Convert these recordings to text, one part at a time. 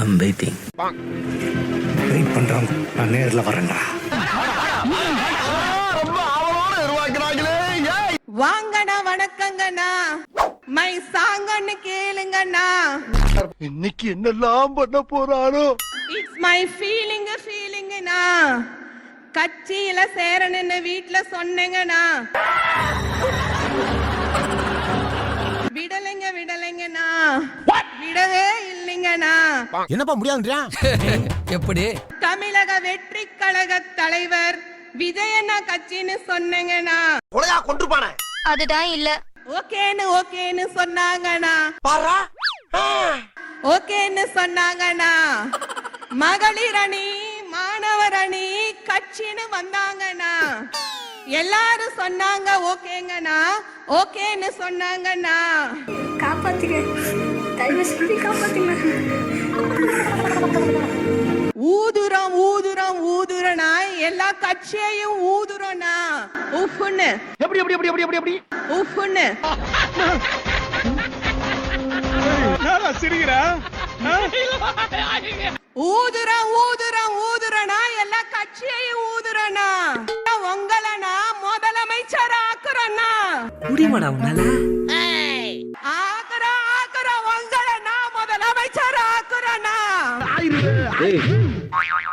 I'm waiting wait பண்றவங்க நான் நேர்ல வரேன்டா. வாங்கண்ணா வணக்கங்கண்ணா. மை சாங்கன்னு கேளுங்கண்ணா. இன்னைக்கு என்னெல்லாம் பண்ண போறானோ? இட்ஸ் மை ஃபீலிங் ஃபீலிங்ண்ணா கட்சியில சேரணுன்னு வீட்ல சொன்னேங்கண்ணா. விடலைங்க விடலைங்கண்ணா. விடவே இல்லைங்கண்ணா என்னப்பா முடியாதுன்றியா எப்படி? தமிழக வெற்றி கழக தலைவர் விஜயண்ணா கட்சின்னு சொன்னேங்கண்ணா. கொலையா கொண்டிருப்பானே அதுதான் இல்ல. ஓகேன்னு ஓகேன்னு சொன்னாங்கண்ணா. பாரா? ஓகேன்னு சொன்னாங்கண்ணா. மகளிர் அணி மாணவர் அணி கட்சின்னு வந்தாங்கண்ணா. எல்லாரும் சொன்னாங்க ஓகேங்கண்ணா. ஓகேன்னு சொன்னாங்கண்ணா. காப்பாத்துங்க தயவு காப்பாத்துங்க ஊதுறோம் ஊதுறோம் ஊதுறனா எல்லா கட்சியையும் ஊதுறோம்னா. உஃப்னு எப்படி எப்படி எப்படி எப்படி எப்படி எப்படி? உஃப்னு சிரிக்கிறா ஊதுறோம் ஊதுறோம் முடியுமாடா உன்னால?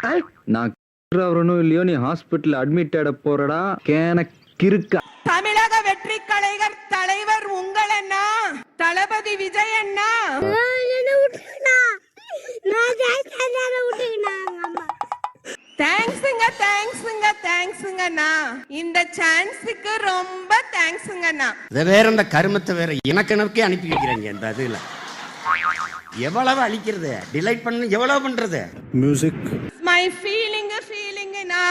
உங்களை நான் வரணும் இல்லையோ நீ ஹாஸ்பிட்டல் அட்மிட் ஆட போறடா. கேன கிறுக்கா. தமிழக வெற்றி கலைஞர் தலைவர் உங்களண்ணா தளபதி விஜய் அண்ணா தேங்க்ஸுங்க தேங்க்ஸுங்க தேங்க்ஸுங்கண்ணா இந்த சான்ஸுக்கு ரொம்ப தேங்க்ஸுங்கண்ணா இதை வேற இந்த கருமத்தை வேற இனக்கணக்கே அனுப்பி வைக்கிறாங்க இந்த இதுல எவ்வளவு அழிக்கிறது? டிலைட் பண்ண எவ்வளவு பண்றது? மியூசிக் மை ஃபீலிங் ஃபீலிங்னா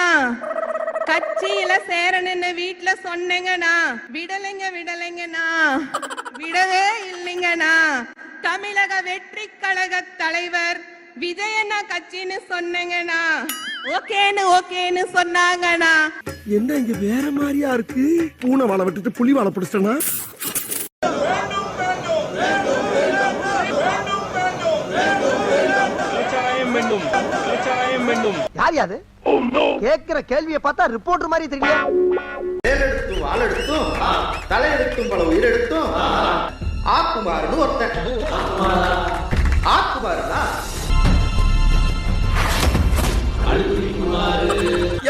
கட்சியில சேரணுன்னு வீட்ல சொன்னேங்கண்ணா. விடலைங்க விடலைங்கண்ணா. விடவே இல்லைங்கண்ணா. தமிழக வெற்றி கழக தலைவர் விஜயண்ணா கட்சின்னு சொன்னேங்கண்ணா. ஓகேன்னு ஓகேன்னு சொன்னாங்கண்ணா. என்ன இங்க வேற மாதிரியா இருக்கு? பூனை வாழை விட்டுட்டு புலி வாழை பிடிச்சிட்டனா? யார் யாது? கேக்குற கேள்வியை பார்த்தா ரிப்போர்ட்டர் மாதிரி தெரியல வேலெடுத்தும் வாழெடுத்தும் தலையெடுத்தும் பல உயிரெடுத்தும் ஆக்குமாறுன்னு ஒருத்தன். ஆக்குமாறுனா?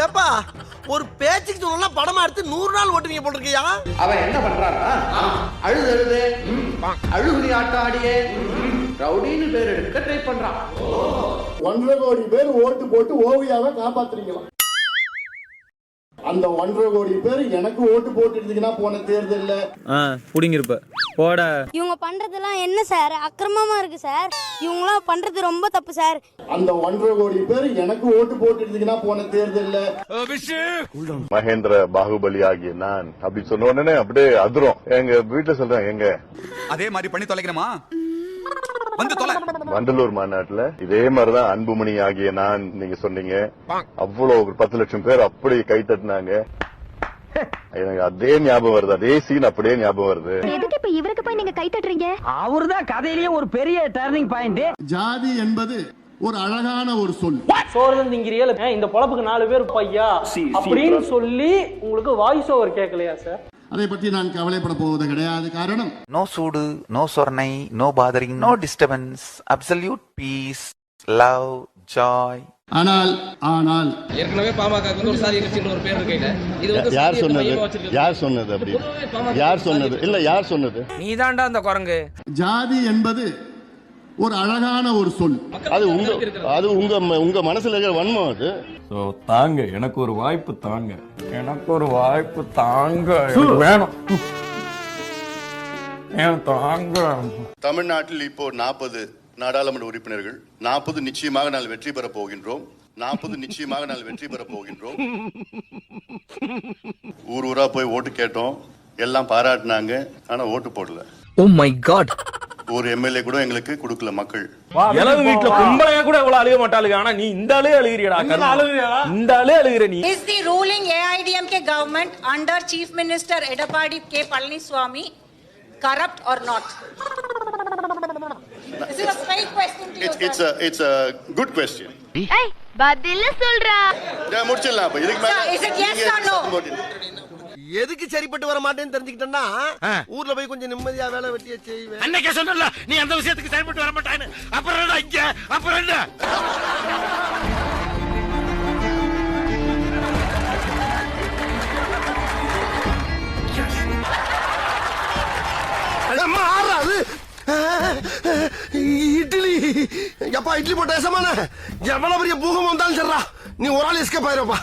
ஏப்பா ஒரு பேச்சுக்கு சொல்லலாம் படமா எடுத்து நூறு நாள் ஓட்டுவீங்க போட்டிருக்கியா? அவன் என்ன பண்றான்னா அழுது அழுது அழுகுறி ஆட்டம் ஆடியே ரவுடின்னு பேர் எடுக்க ட்ரை பண்றான். ஒன்றரை கோடி பேர் ஓட்டு போட்டு ஓவியாவை காப்பாத்துறீங்களாம் அந்த ஒன்றரை கோடி பேர் எனக்கு ஓட்டு போட்டு இருந்தீங்கன்னா போன தேர்தல்ல. ஆ புடிங்கிருப்ப. போடா. இவங்க பண்றதெல்லாம் என்ன சார்? அக்கிரமமா இருக்கு சார். இவங்களாம் பண்றது ரொம்ப தப்பு சார். அந்த ஒன்றரை கோடி பேர் எனக்கு ஓட்டு போட்டு இருந்தீங்கன்னா போன தேர்தல்ல. மகேந்திர பாகுபலி ஆகிய நான் அப்படி சொன்ன உடனே அப்படியே அதிரும். எங்க வீட்டுல சொல்றேன் எங்க? அதே மாதிரி பண்ணி தொலைக்கிறமா வந்து தொலை. வண்டலூர் மாநாட்டுல இதே மாதிரிதான் அன்புமணி ஆகிய நான் நீங்க சொன்னீங்க. அவ்வளவு ஒரு பத்து லட்சம் பேர் அப்படி கை தட்டினாங்க. எனக்கு அதே ஞாபகம் வருது. அதே சீன் அப்படியே ஞாபகம் வருது. எதுக்கு இப்ப இவருக்கு போய் நீங்க கை தட்டுறீங்க? அவர்தான் கதையிலேயே ஒரு பெரிய டர்னிங் பாயிண்ட் ஜாதி என்பது ஒரு அழகான ஒரு சொல். சோறு திங்கிறீங்க இந்த பொழப்புக்கு நாலு பேர் பையா? அப்படின்னு சொல்லி உங்களுக்கு வாய்ஸ் ஓவர் கேட்கலையா சார் அதை பற்றி நான் கவலைப்பட போவது கிடையாது. காரணம் நோ சூடு no சொர்ணை no bothering no disturbance absolute peace love joy ஆனால் ஆனால் ஏற்கனவே பாமக ஒரு சாதி கட்சின்னு ஒரு பேர் இருக்கையில இது யார் சொன்னது? யார் சொன்னது அப்படி? யார் சொன்னது? இல்ல யார் சொன்னது? நீ தாண்டா அந்த குரங்கு. ஜாதி என்பது ஒரு அழகான ஒரு சொல். அது உங்க அது உங்க உங்க மனசுல இருக்கிற வன்மம் அது. தாங்க எனக்கு ஒரு வாய்ப்பு தாங்க. எனக்கு ஒரு வாய்ப்பு தாங்க. வேணும். தாங்க. தமிழ்நாட்டில் இப்போ நாற்பது நாடாளுமன்ற உறுப்பினர்கள் நாற்பது நிச்சயமாக நாள் வெற்றி பெற போகின்றோம். நாற்பது நிச்சயமாக நாள் வெற்றி பெற போகின்றோம். ஊர் ஊரா போய் ஓட்டு கேட்டோம். எல்லாம் பாராட்டினாங்க. ஆனா ஓட்டு போடல. ஓ மை காட் ஒரு எம்எல்ஏ கூட எங்களுக்கு கொடுக்கல மக்கள். இளவு வீட்டுல கும்பலையா கூட இவ்வளவு அழுக மாட்டாளுங்க? ஆனா நீ இந்த ஆளே அழுகிறியடா இந்த ஆளே அழுகிற நீ. Is the ruling AIDMK government under Chief Minister Edapadi K. Palaniswamy corrupt or not? It's it's it's a good question பதில சொல்றா. முடிச்சிடலாம் இதுக்கு மேல Is it yes or no? எதுக்கு சரிப்பட்டு வர மாட்டேன்னு தெரிஞ்சுக்கிட்டேன்னா ஊர்ல போய் கொஞ்சம் நிம்மதியா வேலை வெட்டிய செய்வேன். அன்னைக்கே சொன்னல நீ அந்த விஷயத்துக்கு செயல்பட்டு வர மாட்டான்னு. அப்புறம் என்ன இங்க? அப்புறம் என்ன? இட்லி. எப்பா இட்லி போட்ட எசமான. எவ்வளவு பெரிய பூகம் வந்தாலும் சரிடா. நீ ஒரு ஆள் எஸ்கேப் ஆயிருப்பா.